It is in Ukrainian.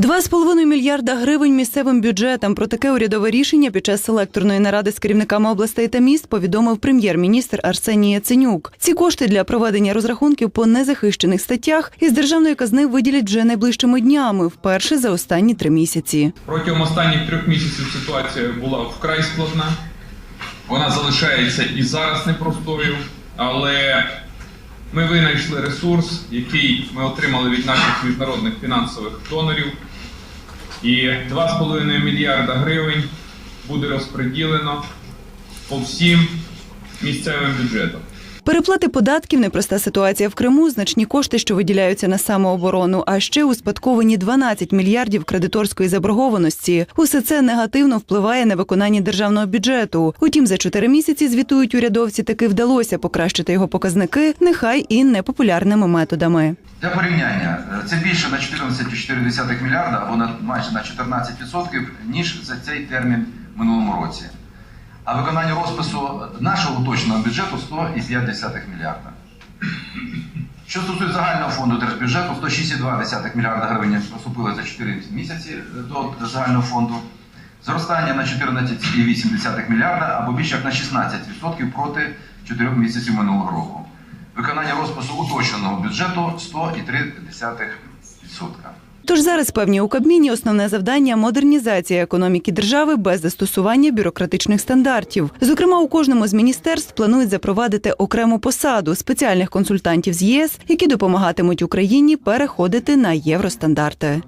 2,5 мільярда гривень місцевим бюджетам. Про таке урядове рішення під час селекторної наради з керівниками областей та міст повідомив прем'єр-міністр Арсеній Яценюк. Ці кошти для проведення розрахунків по незахищених статтях із державної казни виділять вже найближчими днями, вперше за останні три місяці. Протягом останніх трьох місяців ситуація була вкрай складна. Вона залишається і зараз непростою, але ми винайшли ресурс, який ми отримали від наших міжнародних фінансових донорів. І 2,5 мільярда гривень буде розподілено по всім місцевим бюджетам. Переплати податків, непроста ситуація в Криму, значні кошти, що виділяються на самооборону, а ще успадковані 12 мільярдів кредиторської заборгованості. Усе це негативно впливає на виконання державного бюджету. Утім, за чотири місяці звітують урядовці, таки вдалося покращити його показники, нехай і непопулярними методами. Для порівняння, це більше на 14,4 мільярда або на майже на 14%, ніж за цей термін в минулому році. А виконання розпису нашого уточненого бюджету 100,5 мільярда. Що стосується загального фонду держбюджету, 106,2 мільярда гривень поступили за 4 місяці до загального фонду. Зростання на 14,8 мільярда або більше як на 16% проти 4 місяців минулого року. Виконання розпису уточненого бюджету 100,3%. Тож зараз певні у Кабміні основне завдання модернізація економіки держави без застосування бюрократичних стандартів. Зокрема, у кожному з міністерств планують запровадити окрему посаду спеціальних консультантів з ЄС, які допомагатимуть Україні переходити на євростандарти.